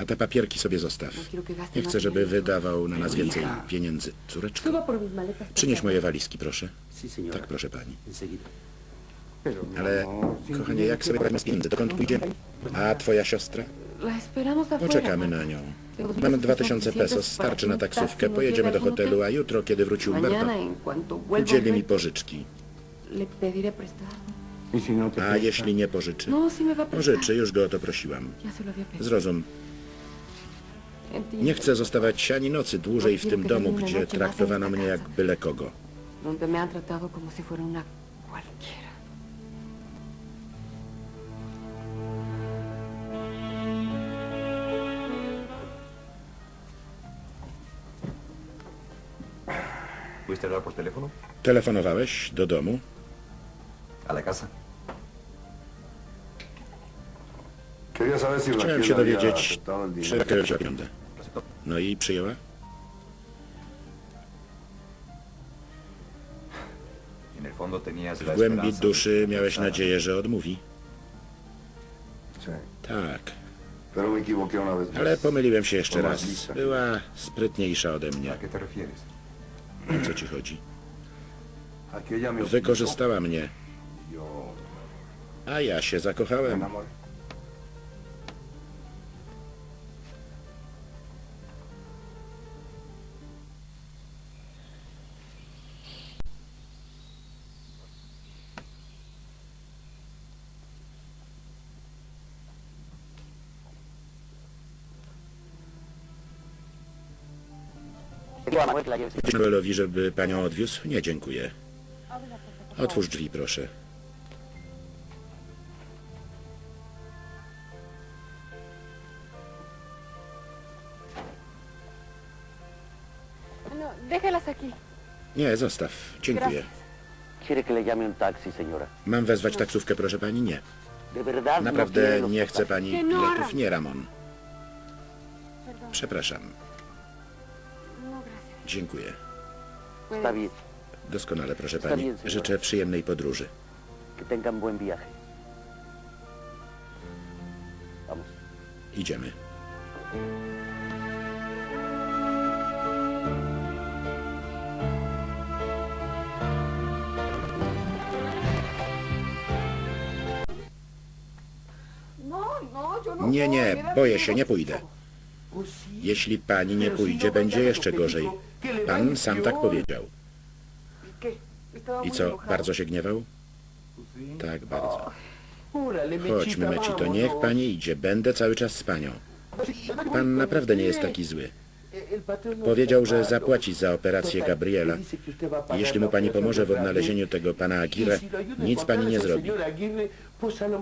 A te papierki sobie zostaw. No Nie chcę, żeby wydawał na nas więcej pieniędzy. Córeczko, przynieś moje walizki, proszę. Tak, proszę pani. Ale, kochanie, jak sobie poradzimy z pieniędzy? Dokąd pójdziemy? A twoja siostra? Afuera. Poczekamy na nią. Mamy 2000 pesos, starczy na taksówkę. Pojedziemy do hotelu, a jutro, kiedy wróci Umberto, udzieli mi pożyczki. A jeśli nie pożyczy? No. Pożyczy, już go o to prosiłam. Zrozum, nie chcę zostawać ani nocy dłużej w tym domu, gdzie traktowano mnie jak byle kogo. Telefonowałeś do domu? ¿A la casa? Chciałem się dowiedzieć, czy. ¿Lo aceptó? No i przyjęła? W głębi duszy miałeś nadzieję, że odmówi. Tak, más. ale pomyliłem się jeszcze raz. Była sprytniejsza ode mnie. O co ci chodzi? Wykorzystała mnie, a ja się zakochałem. Manuelowi, żeby panią odwiózł? Nie, dziękuję. Otwórz drzwi, proszę. No. Nie, zostaw. Dziękuję. Mam wezwać taksówkę, proszę pani? Nie. No Naprawdę los nie chce pani no, biletów? Nie, Ramon. Przepraszam. Dziękuję. Está Puedes- bien. Doskonale, proszę pani. Życzę przyjemnej podróży. Que tengan buen viaje. Vamos. Idziemy. No, no, no Nie, nie, boję się, nie pójdę. Jeśli pani nie pójdzie, będzie jeszcze gorzej. Pan sam tak powiedział. ¿Y I co, bardzo się gniewał? Tak, bardzo. Chodźmy, Mechito, niech pani idzie. Będę cały czas z panią. Pan naprawdę nie jest taki zły. Powiedział, że zapłaci za operację Gabriela. Jeśli mu pani pomoże w odnalezieniu tego pana Aguirre, nic pani nie zrobi. No.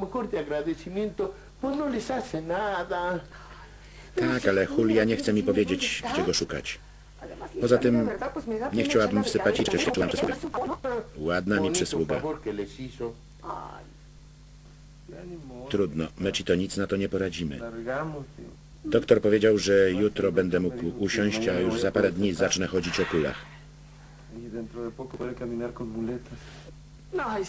Tak, ale Julia nie chce mi powiedzieć, gdzie go szukać. Poza tym nie chciałabym wsypać cabeza. jeszcze światła na przysługę. Ładna mi przysługa. favor que les hizo. Ay, Ya ni modo, Trudno, Mechito, nic na to nie poradzimy. Doktor powiedział, że jutro będę mógł usiąść, a już za parę dni zacznę chodzić o kulach.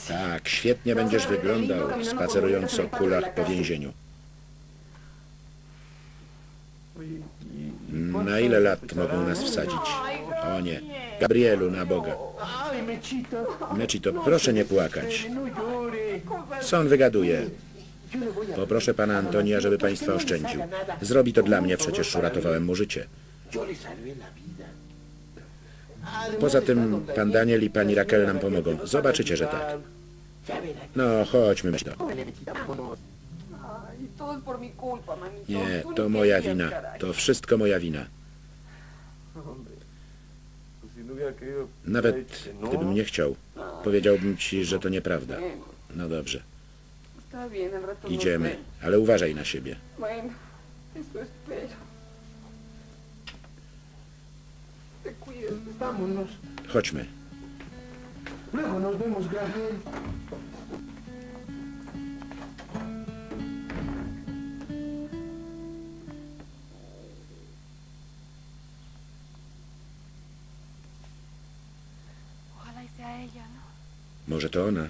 Tak, świetnie będziesz wyglądał, spacerując o kulach po więzieniu. Na ile lat mogą nas wsadzić? O nie, Gabrielu, na Boga. Mechito, proszę nie płakać. Co on wygaduje? Poproszę pana Antonia, żeby państwa oszczędził. Zrobi to dla mnie, przecież uratowałem mu życie. Poza tym pan Daniel i pani Raquel nam pomogą. Zobaczycie, że tak. No, chodźmy, Mechito. Todo es por mi culpa, manito. Nie, Tú ni to moja querías, wina. caray. To wszystko moja wina. No. Nawet no. gdybym nie chciał, powiedziałbym ci, że to nieprawda. No dobrze, Está bien, al rato nos idziemy, vemos. ale uważaj na siebie. Bueno, eso espero. Te cuides. Vámonos. Chodźmy. Luego nos vemos, Gabriel. Może to ona?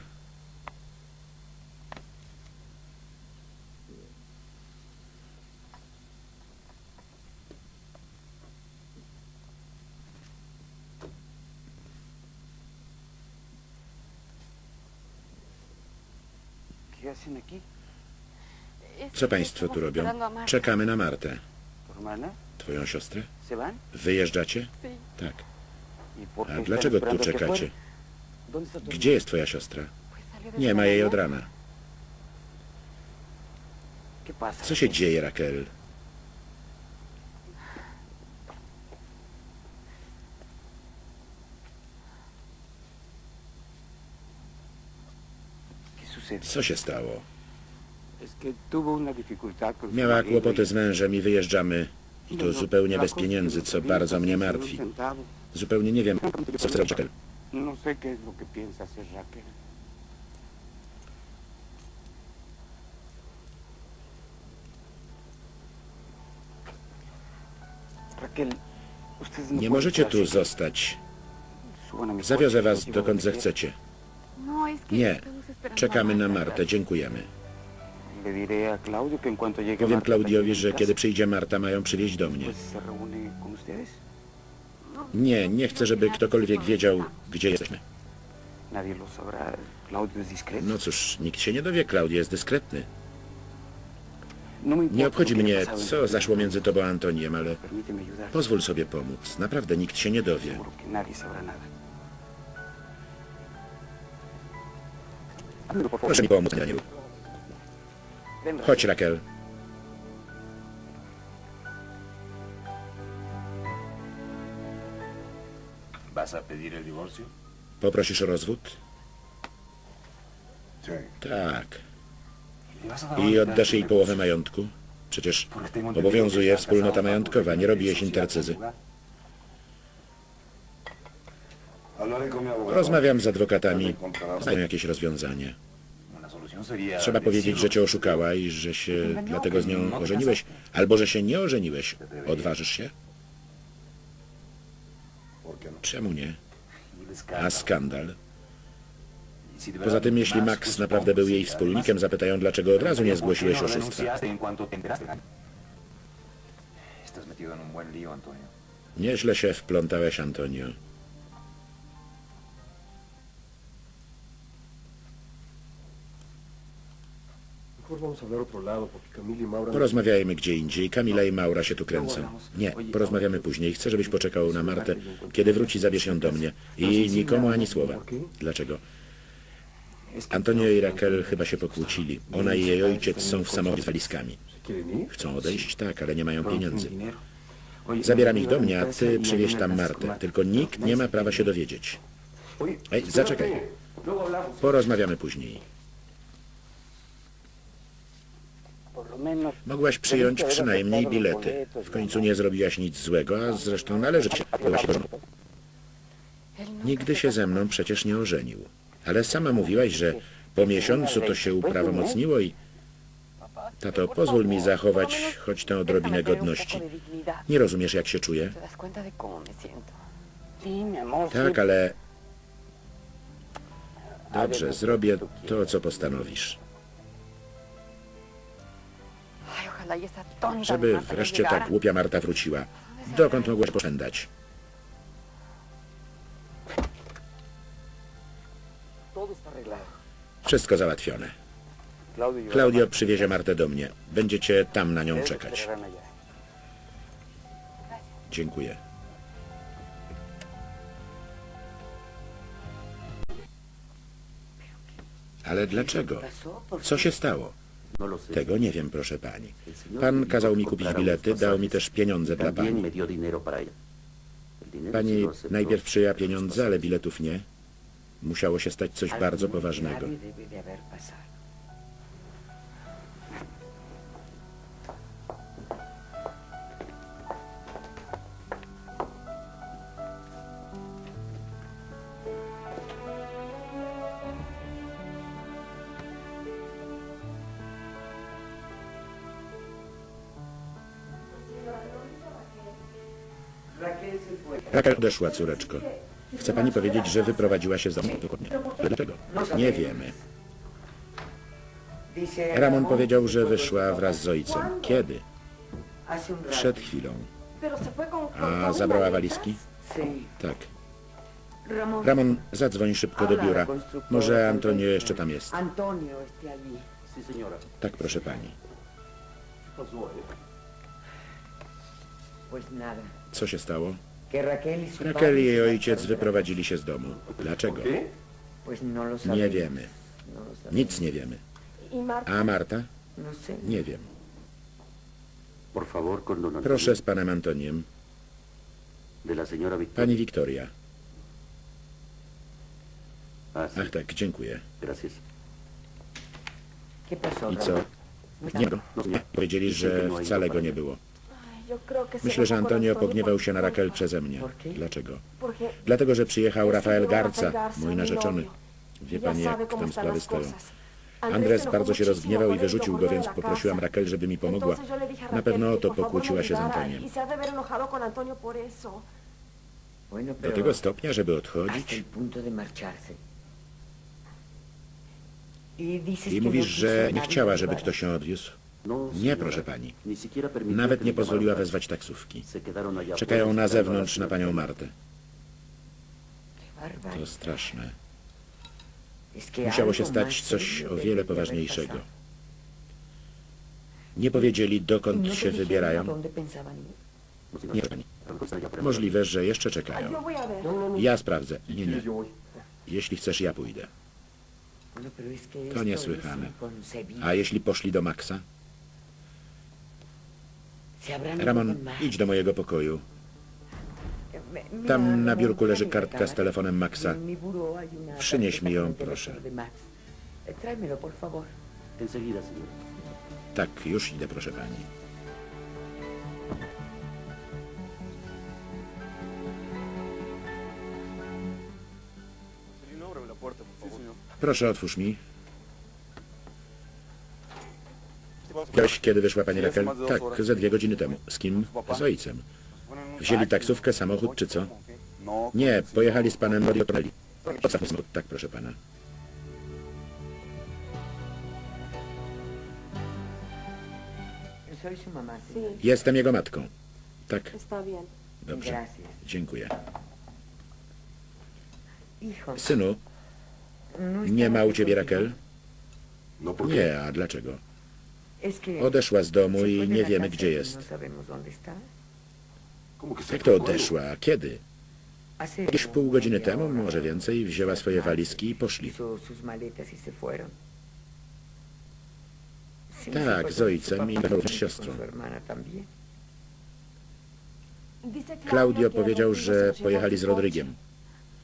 Co państwo tu robią? Czekamy na Martę. Twoją siostrę? Wyjeżdżacie? Tak. A dlaczego tu czekacie? Gdzie jest twoja siostra? Nie ma jej od rana. Co się dzieje, Raquel? Co się stało? Miała kłopoty z mężem i wyjeżdżamy. I to zupełnie bez pieniędzy, co bardzo mnie martwi. Zupełnie nie wiem, co chce robić. No sé qué es lo que piensa hacer Raquel. Raquel, ustedes no Nie możecie tu zostać. Zawiozę was llevo dokąd zechcecie. No, Nie. Czekamy na. Martę, dziękujemy. Powiem lleve że kiedy przyjdzie Marta, mają przywieźć do mnie. Nie, nie chcę, żeby ktokolwiek wiedział, gdzie jesteśmy. No cóż, nikt się nie dowie, Klaudia jest dyskretny. No Nie obchodzi mnie, co zaszło między tobą a Antoniem, ale pozwól sobie pomóc. Naprawdę nikt się nie dowie. Proszę mi pomóc, Danielu. Chodź, Raquel. A pedir el divorcio? Poprosisz o rozwód? Tak. ¿Le vas a dar I oddasz jej połowę majątku? Przecież obowiązuje wspólnota majątkowa, nie robiłeś sociedad intercyzy. Rozmawiam z adwokatami. Znają jakieś rozwiązanie. Trzeba powiedzieć, że cię oszukała i że się dlatego z nią ożeniłeś, albo że się nie ożeniłeś. Odważysz się? Czemu nie? A skandal? Poza tym, jeśli Max naprawdę był jej wspólnikiem, zapytają, dlaczego od razu nie ¿por qué zgłosiłeś oszustwa. Nieźle się wplątałeś, Antonio. Mejor vamos a hablar a otro lado, porque Camila y Maura... Porozmawiajmy gdzie indziej. Kamila i Maura się tu kręcą. Nie, porozmawiamy później. Chcę, żebyś poczekał na Martę. Kiedy wróci, zabierz ją do mnie. I nikomu ani słowa. Dlaczego? Antonio i Raquel chyba się pokłócili. Ona i jej ojciec są w samochodzie z walizkami. Chcą odejść? Tak, ale nie mają pieniędzy. Zabieram ich do mnie, a ty przywieź tam Martę. Tylko nikt nie ma prawa się dowiedzieć. Ej, zaczekaj. Porozmawiamy później. Por lo menos Mogłaś przyjąć przynajmniej bilety. W końcu nie zrobiłaś nic złego, a zresztą należy ci. Byłaś Nigdy się ze mną przecież nie ożenił. Ale sama mówiłaś, że po miesiącu to się uprawomocniło i... Tato, pozwól mi zachować choć tę odrobinę godności. Nie rozumiesz, jak się czuję? Tak, ale... Dobrze, zrobię to, co postanowisz. Żeby wreszcie ta głupia Marta wróciła. Dokąd mogłaś poszędać? Wszystko załatwione. Claudio, przywiezie Martę do mnie. Będziecie tam na nią czekać. Dziękuję. Ale dlaczego? Co się stało? Tego nie wiem, proszę pani. Pan kazał mi kupić bilety, dał mi też pieniądze dla pani. Pani najpierw los pieniądze, ale biletów nie. Musiało się stać coś bardzo poważnego. Rakel odeszła, córeczko. Chce pani powiedzieć, że wyprowadziła się z domu? Dokładnie. Dlaczego? Nie wiemy. Ramon powiedział, że wyszła wraz z ojcem. Kiedy? Przed chwilą. A zabrała walizki? Tak. Ramon, zadzwoń szybko do biura. Może Antonio jeszcze tam jest. Tak, proszę pani. Co się stało? Raquel y Raquel i jej ojciec wyprowadzili się z domu. Dlaczego? No. Nie wiemy. No. Nic nie wiemy. A Marta? No. Nie wiem. Proszę z panem Antoniem. Pani Wiktoria. Ah. Ach tak, dziękuję. Gracias. ¿Qué pasó, I co? Nie. Powiedzieli, że wcale go nie było. Myślę, że Antonio pogniewał się na Raquel przeze mnie. Dlaczego? Dlatego, że przyjechał Rafael Garza, mój narzeczony. Wie pani, jak tam sprawy stoją. Andres bardzo się rozgniewał i wyrzucił go, więc poprosiłam. Raquel, żeby mi pomogła. Na pewno o to pokłóciła się z Antoniem. Y Do tego stopnia, żeby odchodzić? Y I mówisz, no że nie chciała, żeby ktoś się odwiózł? No, Nie, proszę pani. Nawet nie pozwoliła wezwać taksówki. Czekają na zewnątrz na panią. Martę. To straszne. Musiało się stać coś o wiele poważniejszego. Nie powiedzieli, ¿Y dokąd no te się wybierają? No. Nie, pani. Możliwe, że jeszcze czekają. No, no, no. Ja sprawdzę. Nie, nie. Jeśli chcesz, ja pójdę. To niesłychane. A jeśli poszli do Maxa? Ramon, idź do mojego pokoju. Tam na biurku leży kartka z telefonem Maxa. Przynieś mi ją, proszę. Eh. Tak, już idę, proszę pani. Proszę, otwórz mi. Widziałeś, kiedy wyszła pani Raquel? Tak, ze dwie godziny temu. Z kim? Z ojcem. Wzięli taksówkę, samochód czy co? Nie, pojechali z panem Mario Tonelli. Tak, proszę pana. Jestem jego matką. Tak, dobrze. Dziękuję. Synu, nie ma u ciebie qué? Nie, a dlaczego? Odeszła z domu i nie wiemy, gdzie jest. No sabemos dónde está. ¿Cómo que se Jak to odeszła? A Kiedy? Jakieś pół godziny temu, może więcej, wzięła swoje walizki i poszli. Tak, z ojcem i z siostrą. que powiedział, że pojechali z. Rodrygiem.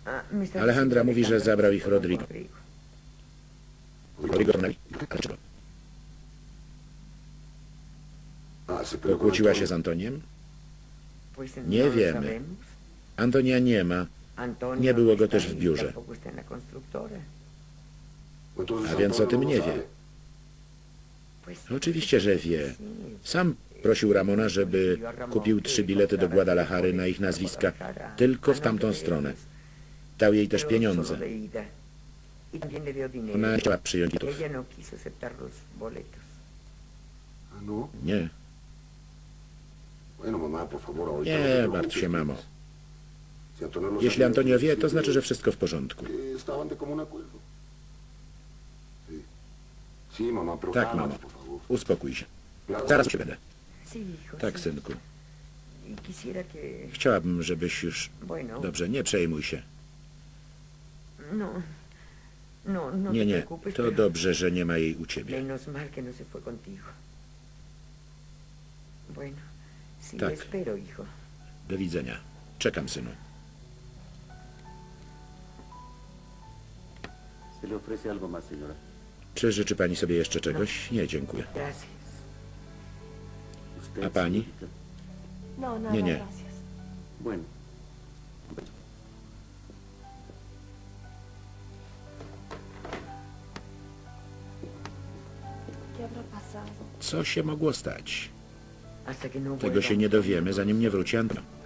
Ah, Alejandra mówi, że zabrał ich Rodrigo. Rodrigo. Dlaczego? Pokłóciła się z Antoniem? Nie no wiemy. Antonia nie ma, Nie było no go está też w biurze. A więc o tym no nie wie. Pues, Oczywiście, że wie. Sam prosił Ramona, żeby kupił trzy bilety do Guadalajary na ich nazwiska, tylko w tamtą stronę. Dał jej też pieniądze. Y. Ona nie chciała przyjąć bitów. Ella nie, no te martw się, mamo. Jeśli Antonio wie, to znaczy, że wszystko w porządku. pero Tak, mamo. Uspokój się. Zaraz się będę. Tak, synku. Y. Chciałabym, żebyś już... Dobrze, nie przejmuj się. no... No, no Nie, nie, to dobrze, że nie ma jej u ciebie. no. Bueno, sí, Tak. espero, hijo. Do widzenia. Czekam, synu. ¿Se le ofrece algo más, señora? Czy życzy pani sobie jeszcze czegoś? Nie, dziękuję. Gracias. ¿Usted, ¿A pani? No, nada, Nie, nie. gracias. Bueno. ¿Qué habrá pasado? Co się mogło stać? Tego się nie dowiemy, zanim nie wróci Antonio.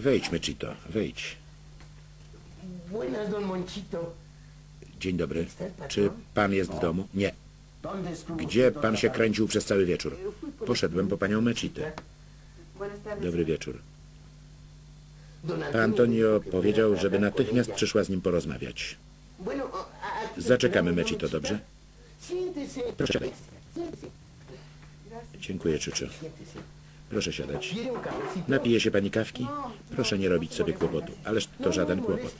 Wejdź, Mechito, wejdź. Buenas, don Monchito. Dzień dobry. Czy pan jest w domu? Nie. Gdzie pan się kręcił przez cały wieczór? Poszedłem po panią Mechitę. Dobry wieczór. Pan Antonio powiedział, żeby natychmiast przyszła z nim porozmawiać. Zaczekamy, Mechito, dobrze? Proszę. Dziękuję, Czyczo. Proszę siadać. Napije się pani kawki? Proszę nie robić sobie kłopotu. Ależ to żaden kłopot.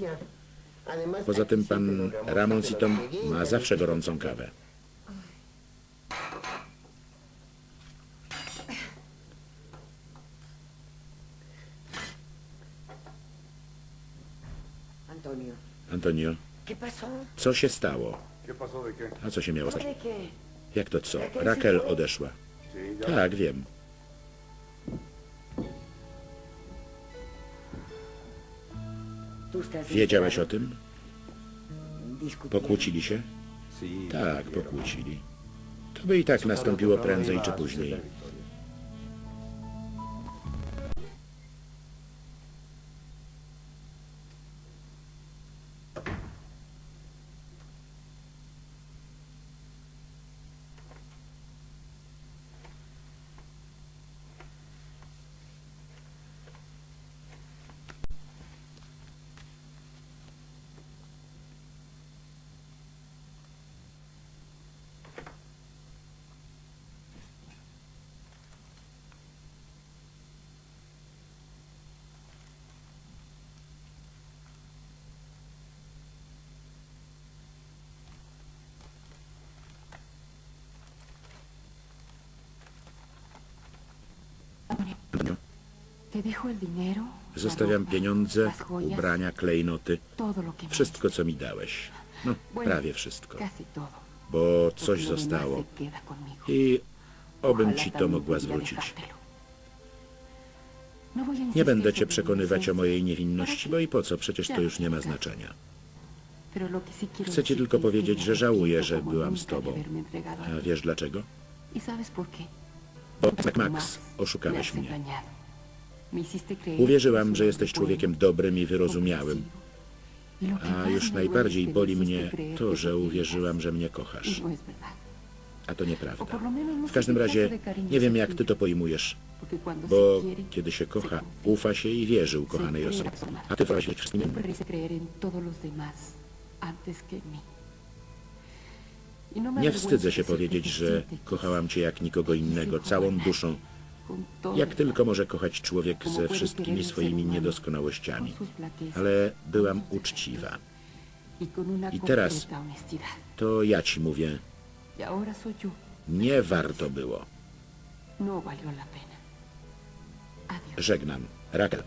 Poza tym pan Ramon Sitom ma zawsze gorącą kawę. Antonio, Antonio, co się stało? A co się miało stać? Jak to co? Raquel odeszła. Tak, wiem. Wiedziałeś o tym? Pokłócili się? Tak, pokłócili. To by i tak nastąpiło prędzej czy później. Zostawiam pieniądze, ubrania, klejnoty. Wszystko, co mi dałeś. No, prawie wszystko. Bo coś zostało. I obym ci to mogła zwrócić. No Nie będę cię przekonywać o mojej niewinności, bo i po co? Przecież to już nie ma znaczenia. Chcę ci tylko powiedzieć, że żałuję, że byłam z tobą. a wiesz dlaczego? ¿Y? Bo Max, oszukałeś mnie. Uwierzyłam, que że jesteś człowiekiem dobrym i wyrozumiałym. Y A już najbardziej me boli mnie to, że uwierzyłam, że mnie Y kochasz. no es verdad. A to nieprawda. no W każdym razie nie wiem, jak ty to pojmujesz, bo kiedy się kocha, ufa się i wierzy ukochanej osobie. A ty być wszystkim innym. Y no Nie wstydzę się powiedzieć, że kochałam cię jak nikogo quise innego, całą duszą, jak tylko może kochać człowiek ze wszystkimi swoimi niedoskonałościami. Ale byłam uczciwa. I teraz-. To ja ci mówię, nie warto było. No Żegnam. Raquel.